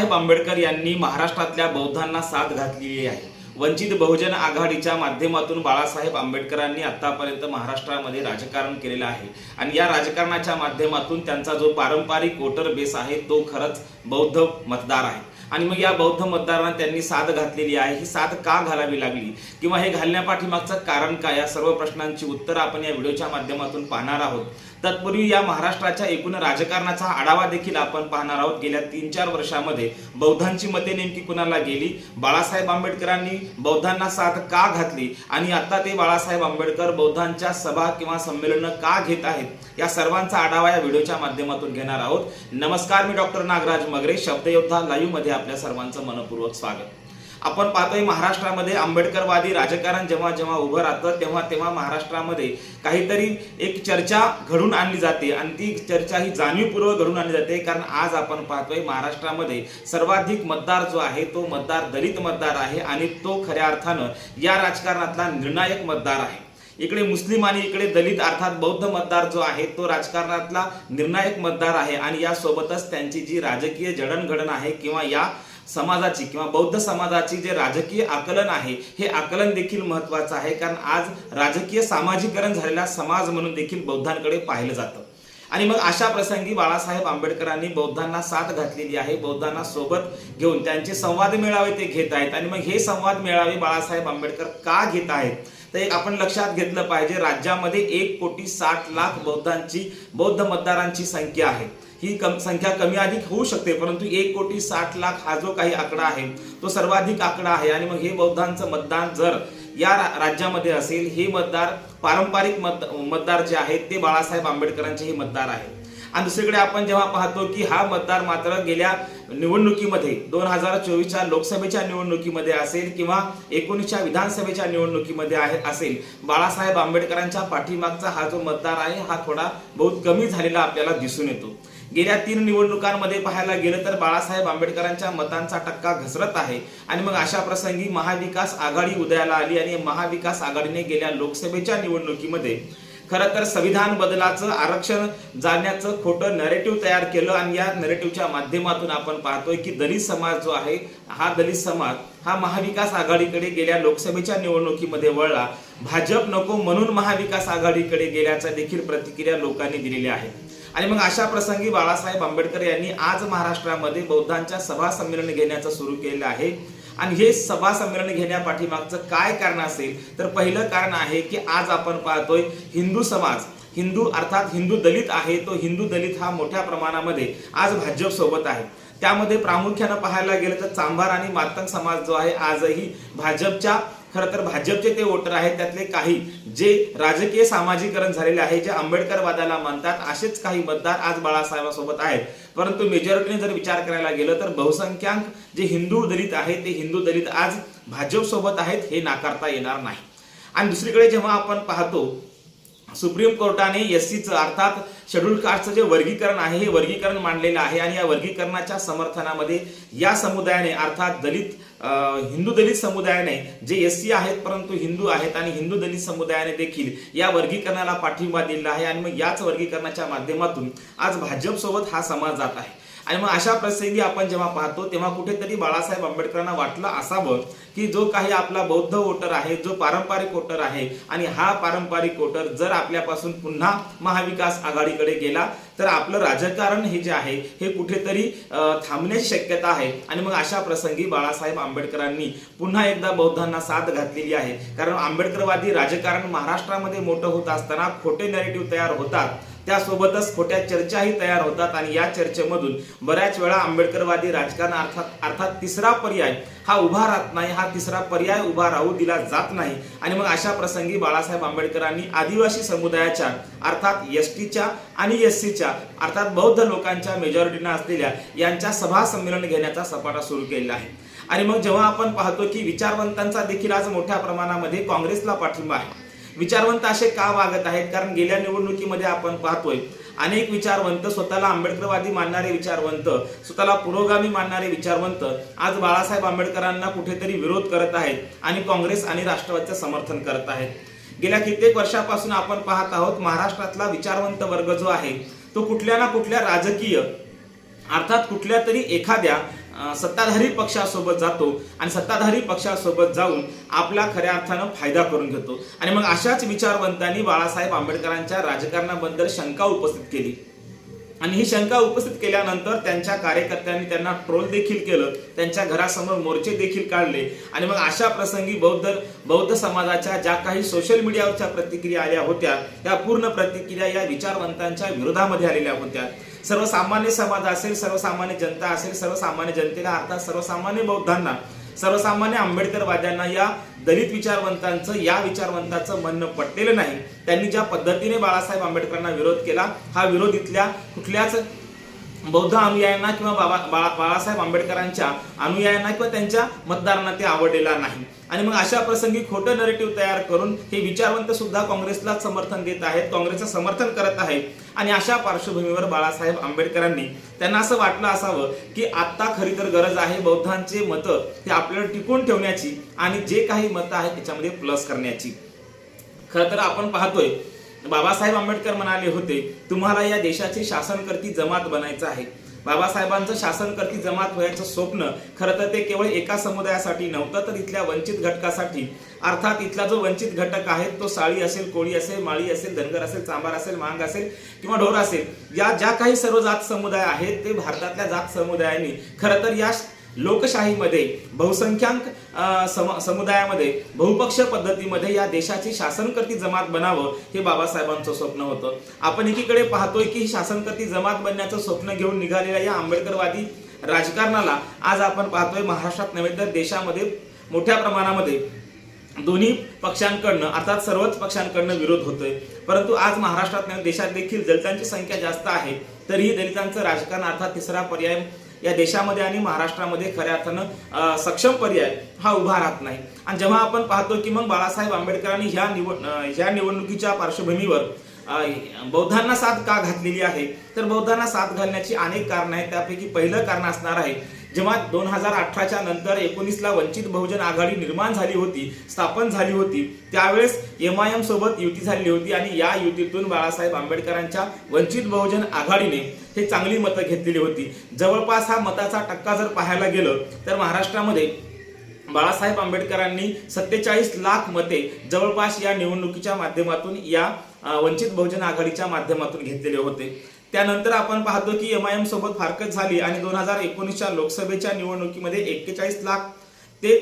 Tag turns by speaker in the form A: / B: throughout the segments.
A: बाबासाहेब आंबेडकर यांनी महाराष्ट्रातल्या बौद्धांना साथ घातलेली आहे. वंचित बहुजन आघाडीच्या माध्यमातून बाळासाहेब आंबेडकरांनी आतापर्यंत महाराष्ट्रामध्ये राजकारण केलेलं आहे. आणि या राजकारणाच्या माध्यमातून त्यांचा जो पारंपरिक वोटर बेस आहे तो खरंच बौद्ध मतदार आहे. आणि मग या बौद्ध मतदारांना त्यांनी साथ घातलेली आहे. ही साथ का घालावी लागली? किंवा हे घालण्यापाठीमागचं कारण काय? या सर्व प्रश्नांची उत्तरं आपण या व्हिडिओच्या माध्यमातून पाहणार आहोत. तत्पूर्वी या महाराष्ट्राच्या एकूण राजकारणाचा आढावा देखील आपण पाहणार आहोत. गेल्या तीन चार वर्षामध्ये बौद्धांची मते नेमकी कुणाला गेली? बाळासाहेब आंबेडकरांनी बौद्धांना साथ का घातली? आणि आता ते बाळासाहेब आंबेडकर बौद्धांच्या सभा किंवा संमेलनं का घेत आहेत? या सर्वांचा आढावा या व्हिडिओच्या माध्यमातून घेणार आहोत. नमस्कार मी डॉक्टर नागराज मगरे शब्दयोद्धा लाईव्हमध्ये आपल्या सर्वांचं मनपूर्वक स्वागत. आपण पाहतोय महाराष्ट्रामध्ये आंबेडकरवादी राजकारण जेव्हा जेव्हा उभं राहतं तेव्हा तेव्हा महाराष्ट्रामध्ये काहीतरी एक चर्चा घडून आणली जाते. आणि ती चर्चा ही जाणीवपूर्वक घडून आणली जाते कारण आज आपण पाहतोय महाराष्ट्रामध्ये सर्वाधिक मतदार जो आहे तो मतदार दलित मतदार आहे आणि तो खऱ्या अर्थानं या राजकारणातला निर्णायक मतदार आहे. इकडे मुस्लिम आणि इकडे दलित अर्थात बौद्ध मतदार जो आहे तो राजकारणातला निर्णायक मतदार आहे आणि यासोबतच त्यांची जी राजकीय जडणघडण आहे किंवा या समाजाची किंवा बौद्ध समाजाची जे राजकीय आकलन आहे हे आकलन देखील महत्वाचं आहे. कारण आज राजकीय सामाजिकरण झालेला समाज म्हणून देखील बौद्धांकडे पाहिलं जातं. आणि मग अशा प्रसंगी बाळासाहेब आंबेडकरांनी बौद्धांना साथ घातलेली आहे. बौद्धांना सोबत घेऊन त्यांचे संवाद मेळावे ते घेत आहेत. आणि मग हे संवाद मेळावे बाळासाहेब आंबेडकर का घेत आहेत? तर एक आपण लक्षात घेतलं पाहिजे. राज्यामध्ये एक कोटी साठ लाख बौद्धांची बौद्ध मतदारांची संख्या आहे. ही कम संख्या कमी अधिक होऊ शकते परंतु एक कोटी साठ लाख हा जो काही आकडा आहे तो सर्वाधिक आकडा आहे. आणि मग हे बौद्धांचं मतदान जर या राज्यामध्ये असेल हे मतदार पारंपरिक मत मतदार जे आहेत ते बाळासाहेब आंबेडकरांचे हे मतदार आहेत. आणि दुसरीकडे आपण जेव्हा पाहतो की हा मतदार मात्र गेल्या निवडणुकीमध्ये दोन हजार चोवीसच्या लोकसभेच्या निवडणुकीमध्ये असेल किंवा एकोणीसच्या विधानसभेच्या निवडणुकीमध्ये आहे असेल बाळासाहेब आंबेडकरांच्या पाठीमागचा हा जो मतदार आहे हा थोडा बहुत कमी झालेला आपल्याला दिसून येतो. गेल्या तीन निवडणुकांमध्ये पाहायला गेलं तर बाळासाहेब आंबेडकरांच्या मतांचा टक्का घसरत आहे. आणि मग अशा प्रसंगी महाविकास आघाडी उदयाला आली आणि महाविकास आघाडीने गेल्या लोकसभेच्या निवडणुकीमध्ये खरं तर संविधान बदलाचं आरक्षण जाण्याचं खोटं नरेटिव्ह तयार केलं आणि या नरेटिव्हच्या माध्यमातून आपण पाहतोय की दलित समाज जो आहे हा दलित समाज हा महाविकास आघाडीकडे गेल्या लोकसभेच्या निवडणुकीमध्ये वळला. भाजप नको म्हणून महाविकास आघाडीकडे गेल्याच्या देखील प्रतिक्रिया लोकांनी दिलेल्या आहेत आणि मग अशा प्रसंगी बाळासाहेब आंबेडकर यांनी आज महाराष्ट्रामध्ये बौद्धांच्या सभा संमेलन घेण्याचं सुरू केलेलं आहे. आणि हे सभा संमेलन घेण्यापाठीमागचं काय कारण असेल? तर पहिलं कारण आहे की आज आपण पाहतोय हिंदू समाज हिंदू अर्थात हिंदू दलित आहे तो हिंदू दलित हा मोठ्या प्रमाणामध्ये आज भाजपसोबत आहे. त्यामध्ये प्रामुख्यानं पाहायला गेलं तर चांभार आणि मातंग समाज जो आहे आजही भाजपच्या खरं तर भाजपचे ते वोटर आहेत त्यातले काही जे राजकीय सामाजिकरण झालेले आहे जे आंबेडकरवादाला मानतात असेच काही मतदार आज बाळासाहेबांसोबत आहेत. परंतु मेजॉरिटीने जर विचार करायला गेलं तर बहुसंख्याक जे हिंदू दलित आहेत ते हिंदू दलित आज भाजपसोबत आहेत हे नाकारता येणार नाही. आणि दुसरीकडे जेव्हा आपण पाहतो सुप्रीम कोर्टाने एस सीचं अर्थात शेड्यूल कास्टचं जे वर्गीकरण आहे हे वर्गीकरण मांडलेलं आहे आणि या वर्गीकरणाच्या समर्थनामध्ये या समुदायाने अर्थात दलित हिंदू दलित समुदायाने जे एस सी आहेत परंतु हिंदू आहेत आणि हिंदू दलित समुदायाने देखील या वर्गीकरणाला पाठिंबा दिलेला आहे आणि मग याच वर्गीकरणाच्या माध्यमातून आज भाजपसोबत हा समाज जात आहे. आणि मग अशा प्रसंगी आपण जेव्हा पाहतो तेव्हा कुठेतरी बाळासाहेब आंबेडकरांना वाटलं असावं की जो काही आपला बौद्ध वोटर आहे जो पारंपरिक वोटर आहे आणि हा पारंपरिक वोटर जर आपल्यापासून पुन्हा महाविकास आघाडीकडे गेला तर आपलं राजकारण हे जे आहे हे कुठेतरी थांबण्याची शक्यता आहे. आणि मग अशा प्रसंगी बाळासाहेब आंबेडकरांनी पुन्हा एकदा बौद्धांना साथ घातलेली आहे. कारण आंबेडकरवादी राजकारण महाराष्ट्रामध्ये मोठं होत असताना खोटे नॅरेटिव्ह तयार होतात. त्यासोबतच खोट्या चर्चाही तयार होतात आणि या चर्चेमधून बऱ्याच वेळा आंबेडकरवादी राजकारण अर्थात अर्थात तिसरा पर्याय हा उभा राहत नाही हा तिसरा पर्याय उभा राहू दिला जात नाही. आणि मग अशा प्रसंगी बाळासाहेब आंबेडकरांनी आदिवासी समुदायाच्या अर्थात एस टीच्या आणि एस सीच्या अर्थात बौद्ध लोकांच्या मेजॉरिटीनं असलेल्या यांच्या सभा संमेलन घेण्याचा सपाटा सुरू केलेला आहे. आणि मग जेव्हा आपण पाहतो की विचारवंतांचा देखील आज मोठ्या प्रमाणामध्ये काँग्रेसला पाठिंबा आहे विचारवंत असे का वागत आहेत? कारण गेल्या निवडणुकीमध्ये आपण पाहतोय अनेक विचारवंत स्वतःला आंबेडकरवादी मानणारे विचारवंत स्वतःला पुरोगामी मानणारे विचारवंत आज बाळासाहेब आंबेडकरांना कुठेतरी विरोध करत आहेत आणि काँग्रेस आणि राष्ट्रवादीचं समर्थन करत आहेत. गेल्या कित्येक वर्षापासून आपण पाहत आहोत महाराष्ट्रातला विचारवंत वर्ग जो आहे तो कुठल्या ना कुठल्या राजकीय अर्थात कुठल्या तरी एखाद्या सत्ताधारी पक्षासोबत जातो आणि सत्ताधारी पक्षासोबत जाऊन आपला खऱ्या अर्थानं फायदा करून घेतो. आणि मग अशाच विचारवंतांनी बाळासाहेब आंबेडकरांच्या राजकारणाबद्दल शंका उपस्थित केली. आणि ही शंका उपस्थित केल्यानंतर त्यांच्या कार्यकर्त्यांनी त्यांना ट्रोल देखील केलं. त्यांच्या घरासमोर मोर्चे देखील काढले. आणि मग अशा प्रसंगी बौद्ध बौद्ध समाजाच्या ज्या काही सोशल मीडियावरच्या प्रतिक्रिया आल्या होत्या त्या पूर्ण प्रतिक्रिया या विचारवंतांच्या विरोधामध्ये आलेल्या होत्या. सर्वसामान्य समाज असेल सर्वसामान्य जनता असेल सर्वसामान्य जनतेला अर्थात सर्वसामान्य बौद्धांना सर्वसामान्य आंबेडकरवाद्यांना या दलित विचारवंतांचं या विचारवंतांचं म्हणणं पटलेलं नाही. त्यांनी ज्या पद्धतीने बाळासाहेब आंबेडकरांना विरोध केला हा विरोध इथल्या कुठल्याच बौद्ध अनुयायांना किंवा बाबा बाळा- बाळासाहेब आंबेडकरांच्या अनुयायांना किंवा त्यांच्या मतदारांना ते आवडलेला नाही. आणि मग अशा प्रसंगी खोटं नरेटिव्ह तयार करून हे विचारवंत सुद्धा काँग्रेसला समर्थन देत आहेत काँग्रेसचं समर्थन करत आहेत. आणि अशा पार्श्वभूमीवर बाळासाहेब आंबेडकरांनी त्यांना असं वाटलं असावं की आत्ता खरी तर गरज आहे बौद्धांचे मतं हे आपल्याला टिकून ठेवण्याची आणि जे काही मतं आहेत त्याच्यामध्ये प्लस करण्याची. खरं तर आपण पाहतोय बाबासाहेब आंबेडकर म्हणाले होते तुम्हाला या देशाची शासनकर्ती जमात बनायचं आहे. बाबासाहेबांचं शासनकर्ती जमात व्हायचं स्वप्न खरं तर ते केवळ एका समुदायासाठी नव्हतं तर इथल्या वंचित घटकासाठी. अर्थात इथला जो वंचित घटक आहे तो साळी असेल कोळी असेल माळी असेल धनगर असेल चांबार असेल मांग असेल किंवा ढोर असेल या ज्या काही सर्व जात समुदाय आहेत ते भारतातल्या जात समुदायांनी खरं तर या लोकशाहीमध्ये बहुसंख्याक सम- समुदायामध्ये बहुपक्ष पद्धतीमध्ये या देशाची शासनकर्ती जमात बनावं हे बाबासाहेबांचं स्वप्न होतं. आपण एकीकडे पाहतोय की शासनकर्ती जमात बनण्याचं स्वप्न घेऊन निघालेल्या या आंबेडकरवादी राजकारणाला आज आपण पाहतोय महाराष्ट्रात नव्हे तर देशामध्ये मोठ्या प्रमाणामध्ये दोन्ही पक्षांकडनं अर्थात सर्वच पक्षांकडनं विरोध होतोय. परंतु आज महाराष्ट्रात देशात देखील दलितांची संख्या जास्त आहे तरीही दलितांचं राजकारण अर्थात तिसरा पर्याय या देशामध्ये आणि महाराष्ट्रामध्ये खऱ्या अर्थानं सक्षम पर्याय हा उभा राहत नाही. आणि जेव्हा आपण पाहतो की मग बाळासाहेब आंबेडकरांनी ह्या निवड ह्या निवडणुकीच्या पार्श्वभूमीवर बौद्धांना साथ का घातलेली आहे? तर बौद्धांना साथ घालण्याची अनेक कारणं आहेत. त्यापैकी पहिलं कारण असणार आहे जेव्हा दोन हजार अठराच्या नंतर एकोणीसला वंचित बहुजन आघाडी निर्माण झाली होती स्थापन झाली होती त्यावेळेस एम आय एम सोबत युती झालेली होती आणि या युतीतून बाळासाहेब आंबेडकरांच्या वंचित बहुजन आघाडीने हे चांगली मतं घेतलेली होती. जवळपास हा मताचा टक्का जर पाहायला गेलं तर महाराष्ट्रामध्ये बाळासाहेब आंबेडकरांनी सत्तेचाळीस लाख मते जवळपास या निवडणुकीच्या माध्यमातून या वंचित बहुजन आघाडीच्या माध्यमातून घेतलेले होते. त्यानंतर आपण पाहतो की एम आय एम सोबत फारकत झाली आणि दोन हजार एकोणीसच्या लोकसभेच्या निवडणुकीमध्ये एक्केचाळीस लाख ते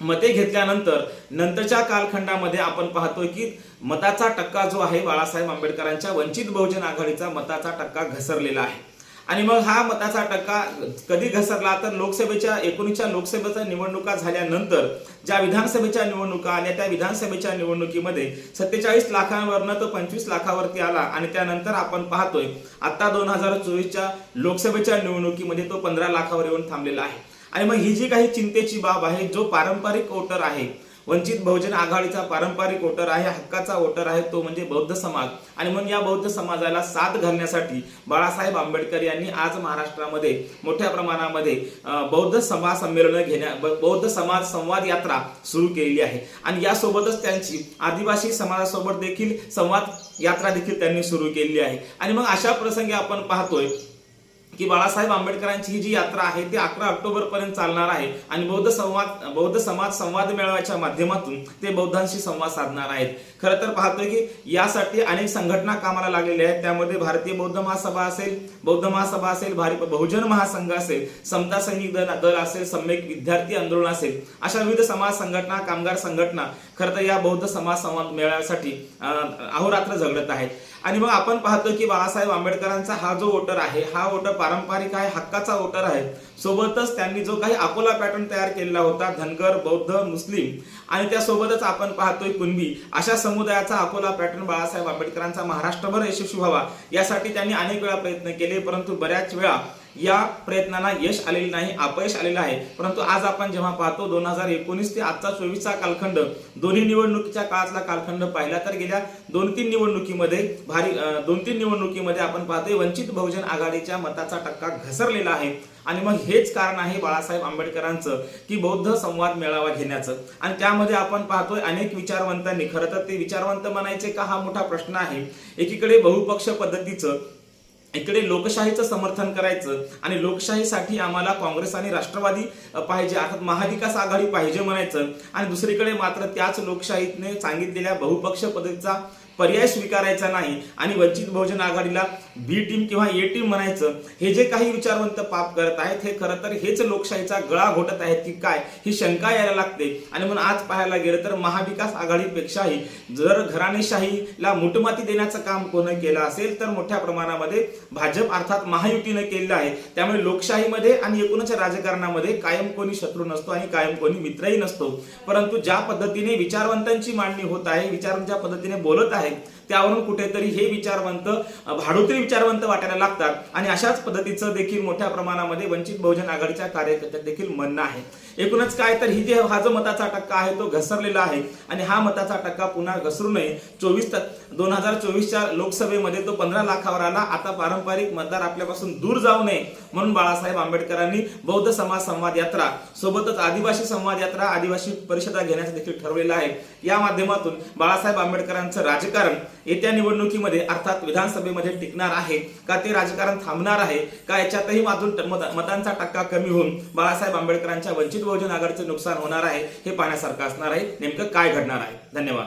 A: मते घेतल्यानंतर नंतरच्या कालखंडामध्ये आपण पाहतोय की मताचा टक्का जो आहे बाळासाहेब आंबेडकरांच्या वंचित बहुजन आघाडीचा मताचा टक्का घसरलेला आहे. आणि मग हा मताचा टक्का कधी घसरला तर लोकसभेच्या एकोणीसच्या लोकसभेच्या निवडणुका झाल्यानंतर ज्या विधानसभेच्या निवडणुका आल्या त्या विधानसभेच्या निवडणुकीमध्ये सत्तेचाळीस लाखांवरनं तो पंचवीस लाखावरती आला. आणि त्यानंतर आपण पाहतोय आता दोन हजार चोवीसच्या लोकसभेच्या निवडणुकीमध्ये तो पंधरा लाखावर येऊन थांबलेला आहे. आणि मग ही जी काही चिंतेची बाब आहे जो पारंपरिक वोटर आहे वंचित बहुजन आघाडीचा पारंपरिक वोटर आहे हक्काचा वोटर आहे तो म्हणजे बौद्ध समाज. आणि मग या बौद्ध समाजाला साथ घालण्यासाठी बाळासाहेब आंबेडकर यांनी आज महाराष्ट्रामध्ये मोठ्या प्रमाणामध्ये बौद्ध समाज संमेलन घेण्या बौद्ध समाज संवाद यात्रा सुरू केलेली आहे. आणि यासोबतच त्यांची आदिवासी समाजासोबत देखील संवाद यात्रा देखील त्यांनी सुरू केलेली आहे. आणि मग अशा प्रसंगी आपण पाहतोय की बाळासाहेब आंबेडकरांची ही जी यात्रा आहे ती अकरा ऑक्टोबर पर्यंत चालणार आहे आणि बौद्ध संवाद बौद्ध समाज संवाद मेळाव्याच्या माध्यमातून ते बौद्धांशी संवाद साधणार आहेत. खरं तर पाहतोय की यासाठी अनेक संघटना कामाला लागलेल्या आहेत. त्यामध्ये भारतीय बौद्ध महासभा असेल बौद्ध महासभा असेल भारी बहुजन महासंघ असेल समता सैनिक दल दल असेल सम्यक विद्यार्थी आंदोलन असेल अशा विविध समाज संघटना कामगार संघटना खरं तर या बौद्ध समाज संवाद मेळाव्यासाठी अहोरात्र झगडत आहेत. आणि मग आपण पाहतो की बाळासाहेब आंबेडकरांचा हा जो वोटर आहे हा वोटर पारंपरिक आहे हक्काचा वोटर आहे. सोबतच त्यांनी जो काही अकोला पॅटर्न तयार केलेला होता धनगर बौद्ध मुस्लिम आणि त्यासोबतच आपण पाहतोय कुणबी अशा समुदायाचा अकोला पॅटर्न बाळासाहेब आंबेडकरांचा महाराष्ट्रभर यशस्वी व्हावा यासाठी त्यांनी अनेक वेळा प्रयत्न केले परंतु बऱ्याच वेळा या प्रयत्नांना यश आलेले नाही अपयश आलेलं आहे. परंतु आज आपण जेव्हा पाहतो दोन हजार एकोणीस ते आजचा चोवीसचा कालखंड दोन्ही निवडणुकीच्या काळातला कालखंड पाहिला तर गेल्या दोन तीन निवडणुकीमध्ये भारी दोन तीन निवडणुकीमध्ये आपण पाहतोय वंचित बहुजन आघाडीच्या मताचा टक्का घसरलेला आहे. आणि मग हेच कारण आहे बाळासाहेब आंबेडकरांचं की बौद्ध संवाद मेळावा घेण्याचं. आणि त्यामध्ये आपण पाहतोय अनेक विचारवंतांनी खरं तर ते विचारवंत म्हणायचे का हा मोठा प्रश्न आहे. एकीकडे बहुपक्ष पद्धतीचं इकडे लोकशाहीचं समर्थन करायचं आणि लोकशाहीसाठी आम्हाला काँग्रेस आणि राष्ट्रवादी पाहिजे अर्थात महाविकास आघाडी पाहिजे म्हणायचं. आणि दुसरीकडे मात्र त्याच लोकशाहीने सांगितलेल्या बहुपक्ष पद्धतीचा पर्याय स्वीकारायचा नाही आणि वंचित बहुजन आघाडीला बी टीम किंवा ए टीम म्हणायचं हे जे काही विचारवंत पाप करत आहेत हे खरं तर हेच लोकशाहीचा गळा घोटत आहेत की काय ही शंका यायला लागते. आणि म्हणून आज पाहायला गेलं तर महाविकास आघाडीपेक्षाही जर घराणेशाहीला मुठमाती देण्याचं काम कोण केलं असेल तर मोठ्या प्रमाणामध्ये भाजप अर्थात महायुतीनं केलेलं आहे. त्यामुळे लोकशाहीमध्ये आणि एकूणच राजकारणामध्ये कायम कोणी शत्रू नसतो आणि कायम कोणी मित्रही नसतो. परंतु ज्या पद्धतीने विचारवंतांची मांडणी होत आहे विचार ज्या पद्धतीने बोलत आहे त्यावरून कुठेतरी हे विचारवंत भाडोत्री विचारवंत वाटायला लागतात. आणि अशाच पद्धतीचं देखील मोठ्या प्रमाणामध्ये वंचित बहुजन आघाडीच्या कार्यकर्त्यात देखील म्हणणं आहे. एकूणच काय तर ही जे हा जो मताचा टक्का आहे तो घसरलेला आहे. आणि हा मताचा टक्का पुन्हा घसरू नये. चोवीस दोन हजार चोवीसच्या लोकसभेमध्ये तो पंधरा लाखावर आला. आता पारंपरिक मतदार आपल्यापासून दूर जाऊ नये म्हणून बाळासाहेब आंबेडकरांनी बौद्ध समाज संवाद यात्रा सोबतच आदिवासी संवाद यात्रा आदिवासी परिषदा घेण्याचं देखील ठरवलेलं आहे. या माध्यमातून बाळासाहेब आंबेडकरांचं राजकारण येत्या निवडणुकीमध्ये अर्थात विधानसभेमध्ये टिकणार आहे का ते राजकारण थांबणार आहे? का याच्यातही मातून मत- मतांचा टक्का कमी होऊन बाळासाहेब आंबेडकरांच्या वंचित बहुजन आघाडीचं नुकसान होणार आहे हे पाहण्यासारखं असणार आहे? नेमकं काय घडणार आहे? धन्यवाद.